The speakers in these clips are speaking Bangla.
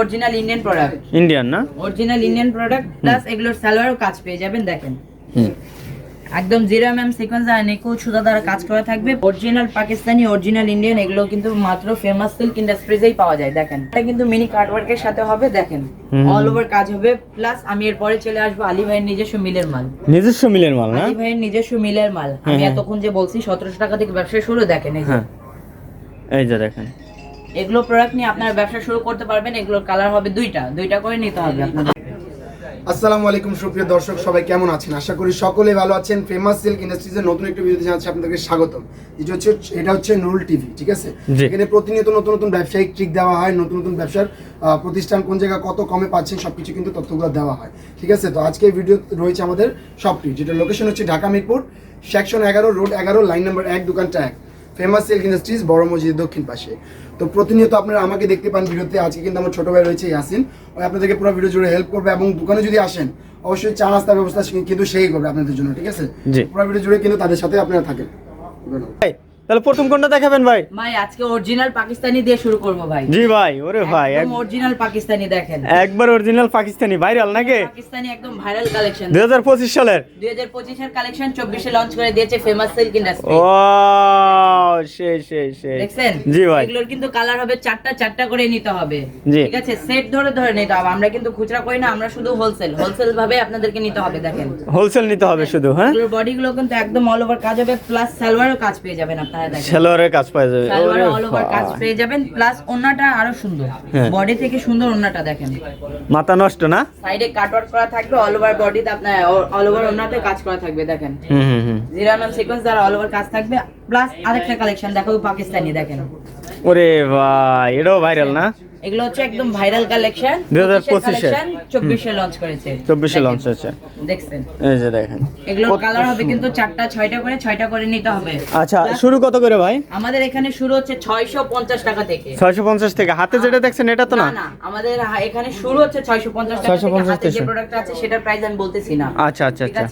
অরিজিনাল ইন্ডিয়ান প্রোডাক্ট ইন্ডিয়ান না? অরিজিনাল ইন্ডিয়ান প্রোডাক্ট প্লাস এগুলোর সালোয়ারও কাজ পেয়ে যাবেন দেখেন। একদম জিরো এম সিকোয়েন্স আর নিকো সুতা দ্বারা কাজ করা থাকবে। অরিজিনাল পাকিস্তানি অরিজিনাল ইন্ডিয়ান এগুলো কিন্তু মাত্র ফেমাস সিল্ক ইন্ডাস্ট্রিজেই পাওয়া যায় দেখেন। এটা কিন্তু মিনি কার্ডওয়ার্কের সাথে হবে দেখেন। অল ওভার কাজ হবে প্লাস আমি এরপরে চলে আসব আলী ভাইয়ের নিজস্ব মিলের মাল। নিজস্ব মিলের মাল না? আলী ভাইয়ের নিজস্ব মিলের মাল। আমি। এতক্ষণ যে বলছি সতেরোশো টাকা থেকে ব্যবসা শুরু দেখেন এই যে। হ্যাঁ। এই যে দেখেন। এগুলো প্রোডাক্ট নিয়ে আপনারা ব্যবসা শুরু করতে পারবেন এগুলোর কালার হবে দুইটা। দুইটা করে নিতে হবে আপনাদের। আসসালামু আলাইকুম সুপ্রিয় দর্শক সবাই কেমন আছেন? আশা করি সকলে ভালো আছেন। ফেমাস সিল্ক ইন্ডাস্ট্রিজের নতুন একটা ভিডিওতে জানাচ্ছি আপনাদেরকে স্বাগতম। যেটা হচ্ছে এটা হচ্ছে নুরুল টিভি ঠিক আছে? এখানে প্রতিনিয়ত নতুন নতুন ব্যবসায়িক ট্রিক দেওয়া হয় নতুন নতুন ব্যবসার প্রতিষ্ঠান কোন জায়গায় কত কমে পাচ্ছেন সবকিছু কিন্তু তথ্যগুলো দেওয়া হয় ঠিক আছে? তো আজকে ভিডিও রয়েছে আমাদের শপটি যেটা লোকেশন হচ্ছে ঢাকা মিরপুর সেকশন এগারো রোড এগারো লাইন নাম্বার এক দোকানটা এক। ফেমাস সিল্ক ইন্ডাস্ট্রিজ বড় মসজিদের দক্ষিণ পাশে। তো প্রতিনিয়ত আপনারা আমাকে দেখতে পান ভিডিওতে আজকে কিন্তু আমার ছোট ভাই রয়েছে ইয়াসিন। ওই আপনাদেরকে পুরো ভিডিও জুড়ে হেল্প করবে এবং দোকানে যদি আসেন অবশ্যই চা নাস্তার ব্যবস্থা কিন্তু সেই করবে আপনাদের জন্য ঠিক আছে। পুরো ভিডিও জুড়ে কিন্তু তাদের সাথে আপনারা থাকেন। ভাই তাহলে প্রথম কোনটা দেখাবেন ভাই? ভাই আজকে অরিজিনাল পাকিস্তানি দিয়ে শুরু করব ভাই। জি ভাই ওরে ভাই একদম অরিজিনাল পাকিস্তানি দেখেন। একবার অরিজিনাল পাকিস্তানি ভাইরাল নাকি? পাকিস্তানি একদম ভাইরাল কালেকশন দুই হাজার পঁচিশ সালের। দুই হাজার পঁচিশের কালেকশন চব্বিশে লঞ্চ করে দিয়েছে ফেমাস সিল্ক ইন্ডাস্ট্রি ও সেই সেই সেই দেখছেন? জি ভাই। এগুলোর কিন্তু কালার হবে চারটা চারটা করে নিতে হবে। ঠিক আছে সেট ধরে ধরে নিতে হবে। আমরা কিন্তু খুচরা করি না আমরা শুধু হোলসেল হোলসেল ভাবে আপনাদেরকে নিতে হবে দেখেন। হোলসেল নিতে হবে শুধু হ্যাঁ? বডি গুলো কিন্তু একদম অল ওভার কাজ হবে প্লাস সালোয়ারও কাজ পেয়ে যাবেন আপনারা। দেখেন সেলোয়ারের কাজ পাওয়া যাবে। সালোয়ারে অল ওভার কাজ পেয়ে যাবেন প্লাস ওন্নাটা আরও সুন্দর। হ্যাঁ। বডি থেকে সুন্দর ওন্নাটা দেখেন। মাথা নষ্ট না? সাইডে কাটওয়ার্ক করা থাকবে অল ওভার বডিতে আপনার অল ওভার ওন্নাতে কাজ করা থাকবে দেখেন। হুম হুম জিরা নাম সিকোয়েন্স দ্বারা অল ওভার কাজ থাকবে প্লাস আরেকটা কালেকশন দেখো পাকিস্তানি দেখেন। ওরে ভাই এটাও ভাইরাল না? এগুলো হচ্ছে একদম ভাইরাল কালেকশন 2025 এর। চব্বিশে লঞ্চ করেছে। চব্বিশে দেখেন, লঞ্চ হচ্ছে দেখছেন? এই যে দেখেন। এগুলোর কত কালার হবে কিন্তু চারটা ছয়টা করে ছয়টা করে নিতে হবে। আচ্ছা শুরু কত করে ভাই? আমাদের এখানে শুরু হচ্ছে ছয়শো পঞ্চাশ টাকা থেকে। ছয়শো পঞ্চাশ থেকে। হাতে যেটা দেখছেন এটা তো না? না আমাদের এখানে শুরু হচ্ছে ছয়শো পঞ্চাশ টাকা 650 থেকে হাতে যে প্রোডাক্ট আছে সেটার প্রাইস আমি বলতেছি না। আচ্ছা আচ্ছা আচ্ছা।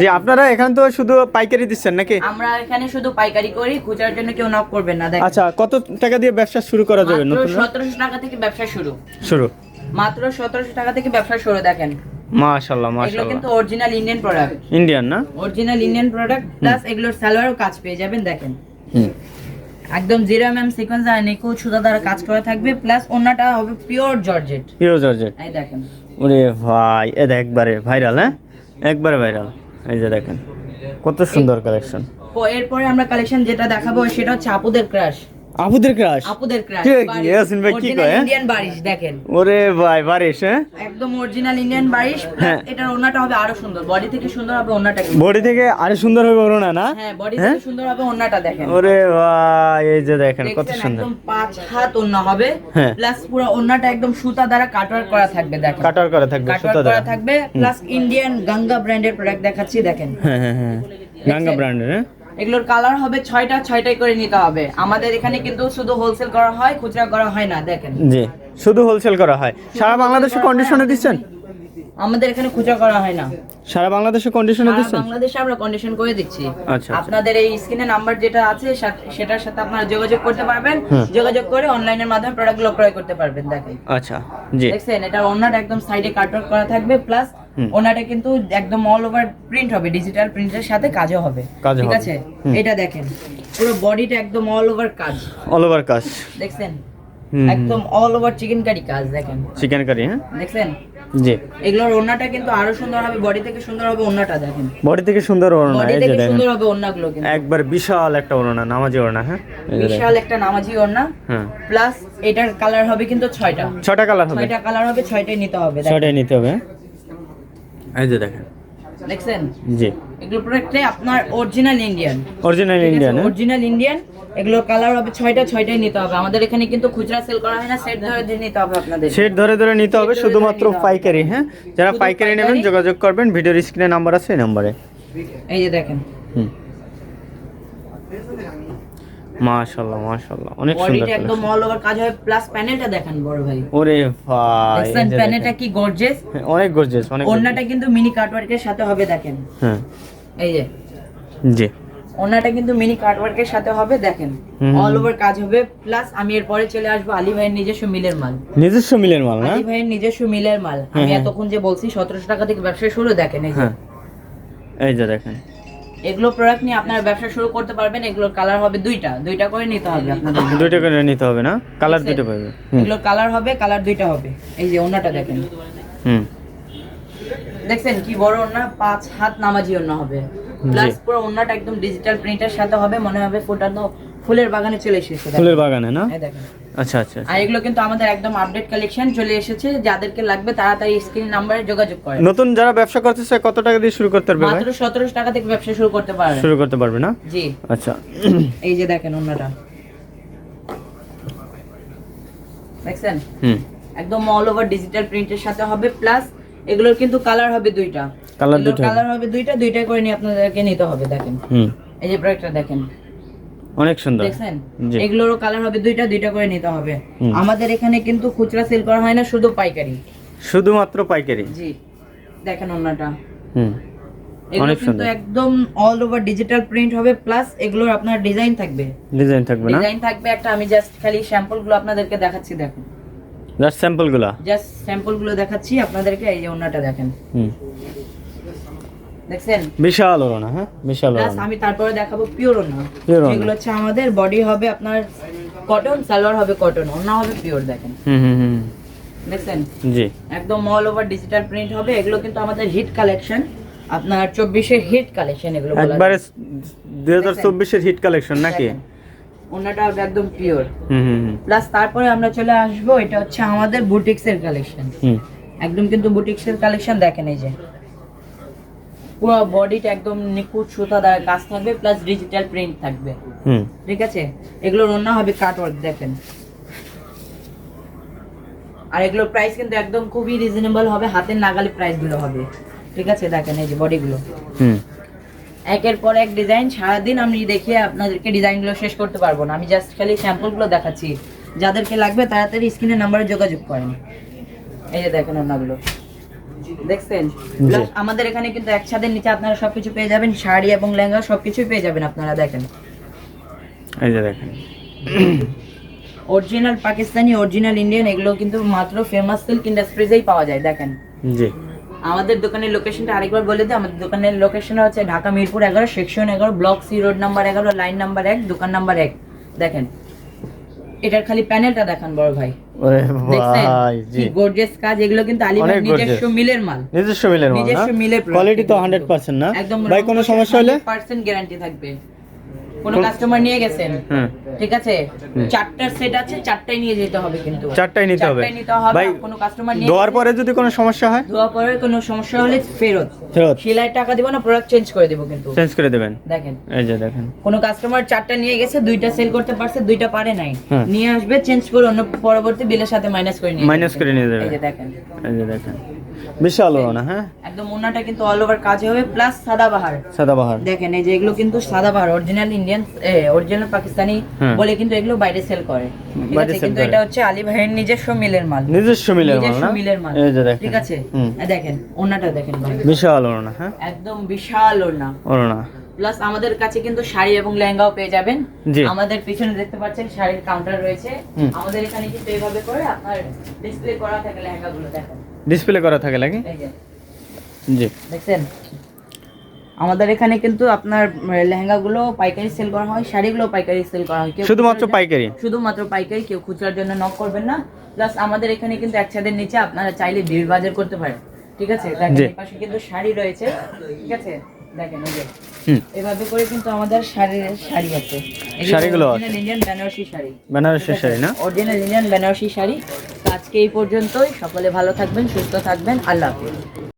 জি আপনারা এখানে তো শুধু পাইকারি দিচ্ছেন নাকি? আমরা এখানে শুধু পাইকারি করি খুচরার জন্য কেউ নক করবেন না দেখেন। আচ্ছা কত টাকা দিয়ে ব্যবসা শুরু করা যাবে নতুন? সতেরোশো টাকা থেকে ব্যবসা শুরু। শুরু। মাত্র সতেরোশো টাকা থেকে ব্যবসা শুরু দেখেন। মাশাল্লাহ এগুলো কিন্তু অরিজিনাল ইন্ডিয়ান প্রোডাক্ট ইন্ডিয়ান না? অরিজিনাল ইন্ডিয়ান প্রোডাক্ট প্লাস এগুলোর সালোয়ারও কাজ পেয়ে যাবেন দেখেন। একদম জিরো এম সিকোয়েন্স আর নিকো সুতা দ্বারা কাজ করা থাকবে প্লাস ওন্নাটা হবে পিওর জর্জেট হিরো জর্জেট এই দেখেন। ওরে ভাই এ দেখ একবারে ভাইরাল হ্যাঁ? একবারে ভাইরাল এই যে দেখেন কত সুন্দর কালেকশন এরপরে আমরা কালেকশন যেটা দেখাবো সেটা হচ্ছে আপুদের ক্রাশ আপুদের ক্রাশ আপুদের ক্রাশ কে? ইয়াসিন ভাই কি কয়, হ্যাঁ? ইন্ডিয়ান বারিশ দেখেন। ওরে ভাই বারিশ হ্যাঁ? একদম অরিজিনাল ইন্ডিয়ান বারিশ হ্যাঁ। এটার ওন্নাটা হবে আরও সুন্দর। বডি থেকে সুন্দর হবে ওন্নাটা বডি থেকে আরও সুন্দর হবে ওর না? হ্যাঁ বডি হ্যাঁ? থেকে সুন্দর হবে ওন্নাটা দেখেন। ওরে ভাই এই যে দেখেন কত সুন্দর। একদম পাঁচ হাত ওন্না হবে। হ্যাঁ। প্লাস পুরো ওন্নাটা একদম সুতা দ্বারা কাটওয়ার্ক করা থাকবে দেখেন। কাটার করা থাকবে সুতা কাটওয়ার্ক দ্বারা। করা থাকবে প্লাস ইন্ডিয়ান গঙ্গা ব্র্যান্ডের প্রোডাক্ট দেখাচ্ছি দেখেন। হ্যাঁ হ্যাঁ হ্যাঁ। গাঙ্গা ব্র্যান্ডের হ্যাঁ? এগুলোর কালার হবে ছয়টা ছয়টাই করে নিতে হবে। আমাদের এখানে কিন্তু শুধু হোলসেল করা হয় খুচরা করা হয় না দেখেন। জি শুধু হোলসেল করা হয়। সারা বাংলাদেশে কন্ডিশনে দিচ্ছেন? আমাদের এখানে খুচরা করা হয় না। সারা বাংলাদেশে কন্ডিশনে দিচ্ছেন? বাংলাদেশে আমরা কন্ডিশন করে দিচ্ছি। আচ্ছা, আচ্ছা। আপনাদের এই স্ক্রিনে নাম্বার যেটা আছে সেটার সাথে আপনারা যোগাযোগ করতে পারবেন। যোগাযোগ করে অনলাইনের মাধ্যমে প্রোডাক্টগুলো ক্রয় করতে পারবেন দেখেন। আচ্ছা জি। দেখছেন? এটা ওনাটা একদম সাইডে কাটওয়ার্ক করা থাকবে প্লাস। ওনাটা কিন্তু একদম অল ওভার প্রিন্ট হবে ডিজিটাল প্রিন্টের সাথে কাজও হবে ঠিক আছে? এটা দেখেন পুরো বডিটা একদম অল ওভার কাজ। অল ওভার কাজ। দেখছেন? একদম অল ওভার চিকেন কারি কাজ দেখেন। চিকেন কারি হ্যাঁ? দেখছেন? জি। এগুলোর ওন্নাটা কিন্তু আরও সুন্দর হবে বডি থেকে সুন্দর হবে ওন্নাটা দেখেন। বডি থেকে সুন্দর ওড়না বডি থেকে সুন্দর হবে ওন্নাগুলো কিন্তু। একবার বিশাল একটা ওড়না নামাজি ওড়না হ্যাঁ। বিশাল একটা নামাজি ওন্না হ্যাঁ। প্লাস এটার কালার হবে কিন্তু ছয়টা। ছটা কালার হবে। ছয়টা কালার হবে ছয়টাই নিতে হবে দেখেন। ছটাই নিতে হবে হ্যাঁ? এই যে দেখেন। দেখছেন? জি। এগুলো প্রোডাক্টে আপনার original Indian original Indian original Indian এগুলোর কালার হবে ছয়টা ছয়টাই নিতে হবে। আমাদের এখানে কিন্তু খুচরা সেল করা হয় না সেট ধরে ধরে নিতে হবে আপনাদের। সেট ধরে ধরে নিতে হবে শুধুমাত্র। পাইকারি হ্যাঁ? যারা পাইকারি নেবেন যোগাযোগ করবেন ভিডিওর স্ক্রিনে নাম্বার আছে এই নাম্বারে এই যে দেখেন। হুম। মাশাআল্লাহ মাশাআল্লাহ। অনেক সুন্দর বডিটা একদম অল ওভার কাজ হবে প্লাস প্যানেলটা দেখেন বড় ভাই। ওরে ভাই যে প্যানেলটা কি গর্জিয়াস হ্যাঁ, অনেক গর্জিয়াস অনেক ওন্নাটা কিন্তু মিনি কাটওয়ার্কের সাথে হবে দেখেন। হ্যাঁ। এই যে। জি। ওনাটা কিন্তু মিনি কাটওয়ার্কের সাথে হবে দেখেন। অল ওভার কাজ হবে প্লাস আমি এরপরে চলে আসব আলী ভাইয়ের নিজস্ব মিলের মাল। নিজস্ব মিলের মাল না? আলী ভাইয়ের নিজস্ব মিলের মাল। আমি হ্যাঁ, হ্যাঁ। এতক্ষণ যে বলছি সতেরোশো টাকা থেকে ব্যবসা শুরু দেখেন এই যে। হ্যাঁ। এই যে দেখেন। এগুলো প্রোডাক্ট নিয়ে আপনারা ব্যবসা শুরু করতে পারবেন এগুলোর কালার হবে দুইটা। দুইটা করে নিতে হবে আপনাদের দুইটা করে নিতে হবে না? কালার দুটো পাবে। এগুলো কালার হবে কালার দুইটা হবে। এই যে ওন্নাটা দেখেন। হুম। দেখছেন কি বড় ওন্না পাঁচ হাত নামাজি ওন্না হবে। প্লাস পুরো ওন্নাটা একদম ডিজিটাল প্রিন্টার সাথে হবে মনে হবে ফোটানো ফুলের বাগানে চলে এসেছে ফুলের বাগানে না? আচ্ছা আচ্ছা আর এগুলো কিন্তু আমাদের একদম আপডেট কালেকশন চলে এসেছে। যাদেরকে লাগবে তাড়াতাড়ি স্ক্রিন নাম্বারে যোগাযোগ করে। নতুন যারা ব্যবসা করতে চায় কত টাকা দিয়ে শুরু করতে পারবে মাত্র সতেরোশো টাকা থেকে ব্যবসা শুরু করতে পারবেন শুরু করতে পারবে না? জি। আচ্ছা। এই যে দেখেন দেখছেন? হুম। একদম অল ওভার ডিজিটাল প্রিন্টের সাথে হবে প্লাস এগুলোর কিন্তু কালার হবে দুইটা। Colour দুইটা কালার হবে দুইটা দুইটা করে নিয়ে আপনাদেরকে নিতে হবে দেখেন। হুম। এই যে প্রোডাক্টটা দেখেন। অনেক সুন্দর। দেখছেন? এগুলোরও কালার হবে দুইটা দুইটা করে নিতে হবে। আমাদের এখানে কিন্তু খুচরা সেল করা হয় না শুধু পাইকারি। শুধুমাত্র পাইকারি? জি। দেখেন অন্যটা হুম। অনেক সুন্দর। একদম অল ওভার ডিজিটাল প্রিন্ট হবে প্লাস এগুলোর আপনার ডিজাইন থাকবে। ডিজাইন থাকবে না? ডিজাইন থাকবে একটা আমি জাস্ট খালি স্যাম্পলগুলো আপনাদেরকে দেখাচ্ছি দেখুন। জাস্ট স্যাম্পলগুলা? জাস্ট স্যাম্পলগুলো দেখাচ্ছি আপনাদেরকে এই যে ওনাটা দেখেন। হুম। দেখছেন? বিশাল ওড়না হ্যাঁ? বিশাল ওড়না। আমি তারপরে দেখাবো পিওর ওড়না। যেগুলো হচ্ছে আমাদের বডি হবে আপনার কটন সালোয়ার হবে কটন ওনা হবে পিওর দেখেন। হুম হুম হুম। দেখছেন? জি। একদম অল ওভার ডিজিটাল প্রিন্ট হবে। এগুলো কিন্তু আমাদের হিট কালেকশন আপনার চব্বিশের হিট কালেকশন এগুলো একবারে। দুই হাজার চব্বিশের হিট কালেকশন নাকি? ওনাটা একদম পিওর হুম হুম হুম। প্লাস তারপরে আমরা চলে আসব এটা হচ্ছে আমাদের বুটিক্সের কালেকশন একদম কিন্তু বুটিক্সের কালেকশন দেখেন এই যে। পুরো বডিটা একদম নিখুঁত সুতা দ্বারা কাজ থাকবে প্লাস ডিজিটাল প্রিন্ট থাকবে। হুম। ঠিক আছে? এগুলোর অন্য হবে কাটওয়ার্ক দেখেন। আর এগুলোর প্রাইস কিন্তু একদম খুবই রিজনেবল হবে হাতের নাগালে প্রাইসগুলো হবে। ঠিক আছে দেখেন এই যে বডিগুলো হুম। একের পর এক ডিজাইন সারাদিন আমি দেখিয়ে আপনাদেরকে ডিজাইনগুলো শেষ করতে পারব না। আমি জাস্ট খালি স্যাম্পলগুলো দেখাচ্ছি। যাদেরকে লাগবে তাড়াতাড়ি স্ক্রিনের নাম্বারে যোগাযোগ করেন। এই যে দেখেন ওনাগুলো। দেখছেন আমাদের এখানে কিন্তু এক ছাদের নিচে আপনারা সবকিছু পেয়ে যাবেন শাড়ি এবং লেহেঙ্গা সবকিছুই পেয়ে যাবেন আপনারা দেখেন। এই যে দেখেন। অরিজিনাল পাকিস্তানি অরিজিনাল ইন্ডিয়ান এগুলো কিন্তু মাত্র ফেমাস সিল্ক ইন্ডাস্ট্রিজেই পাওয়া যায় দেখেন। জি। আমাদের দোকানের লোকেশনটা আরেকবার বলে দিই আমাদের দোকানের লোকেশন হচ্ছে ঢাকা মিরপুর এগারো সেকশন এগারো ব্লক সি রোড নাম্বার এগারো লাইন নাম্বার এক দোকান নাম্বার এক দেখেন। এটার খালি প্যানেলটা দেখান বড় ভাই। ভাই জি। গর্জিয়াস কাজ এগুলো কিন্তু নিজস্ব মিলের মাল। নিজস্ব মিলের মাল নিজস্ব মিলের কোয়ালিটি তো এগুলো হান্ড্রেড কিন্তু। পার্সেন্ট না? একদম ভাই কোনো সমস্যা হলে? পার্সেন্ট গ্যারান্টি থাকবে। কোনো কাস্টমার নিয়ে গেছেন। ঠিক আছে? চারটার সেট আছে চারটাই নিয়ে যেতে হবে কিন্তু। চারটাই নিতে হবে। ভাই কোনো কাস্টমার নিয়ে ধোয়ার পরে যদি কোনো সমস্যা হয়? ধোয়া পরে কোনো সমস্যা হলে ফেরত। ফেরত। সেলাই টাকা দিব না প্রোডাক্ট চেঞ্জ করে দেবো কিন্তু। চেঞ্জ করে দেবেন। দেখেন। এই যে দেখেন। কোনো কাস্টমার চারটা নিয়ে গেছে দুইটা সেল করতে পারছে দুইটা পারে নাই। নিয়ে আসবে চেঞ্জ করে অন্য পরবর্তী বিলের সাথে মাইনাস করে নিয়ে যাবে। করে নিয়ে যাবে। এই যে দেখেন। এই যে দেখেন। বিশাল ওড়না হ্যাঁ? একদম ওনাটা কিন্তু অল ওভার কাজ হবে প্লাস সাদাবাহার। সাদাবাহার। দেখেন এই যে এগুলো কিন্তু সাদাবাহার অরিজিনাল ইন্ডিয়ান অরিজিনাল পাকিস্তানি। বলে কিন্তু এগুলো বাইরে সেল করে। কিন্তু এটা হচ্ছে আলী ভাইয়ের নিজস্ব মিলের মাল। নিজস্ব মিলের মাল না? মিলের মাল। এই যে দেখেন। ঠিক আছে? দেখেন ওনাটা দেখেন। বিশাল ওড়না হ্যাঁ? একদম বিশাল ওনা ওড়না। প্লাস আমাদের কাছে কিন্তু শাড়ি এবং লেহেঙ্গাও পেয়ে যাবেন। আমাদের পিছনে দেখতে পাচ্ছেন শাড়ির কাউন্টার রয়েছে। আমাদের এখানে কিন্তু এইভাবে করে আপনার ডিসপ্লে করা থাকে লেহেঙ্গা গুলো দেখেন। ডিসপ্লে করা থাকে লাগে জি। দেখছেন? আমাদের এখানে কিন্তু আপনার লেহেঙ্গা গুলো পাইকারি সেল করা হয় শাড়িগুলো পাইকারি সেল করা হয়। শুধুমাত্র পাইকারি? শুধুমাত্র পাইকারি কেউ খুচরার জন্য নক করবেন না। প্লাস আমাদের এখানে কিন্তু এক ছাদের নিচে আপনারা চাইলে ভিড় বাজার করতে পারেন। ঠিক আছে? দেখেন পাশে কিন্তু শাড়ি রয়েছে। ঠিক আছে? দেখেন এই যে। এভাবে করে কিন্তু আমাদের শাড়ির শাড়ি আছে। শাড়িগুলো ইন্ডিয়ান বেনারসি শাড়ি। বেনারসের শাড়ি না? Original Indian Benarasi sari. আজকে এই পর্যন্তই। সকলে ভালো থাকবেন সুস্থ থাকবেন। আল্লাহ হাফিজ।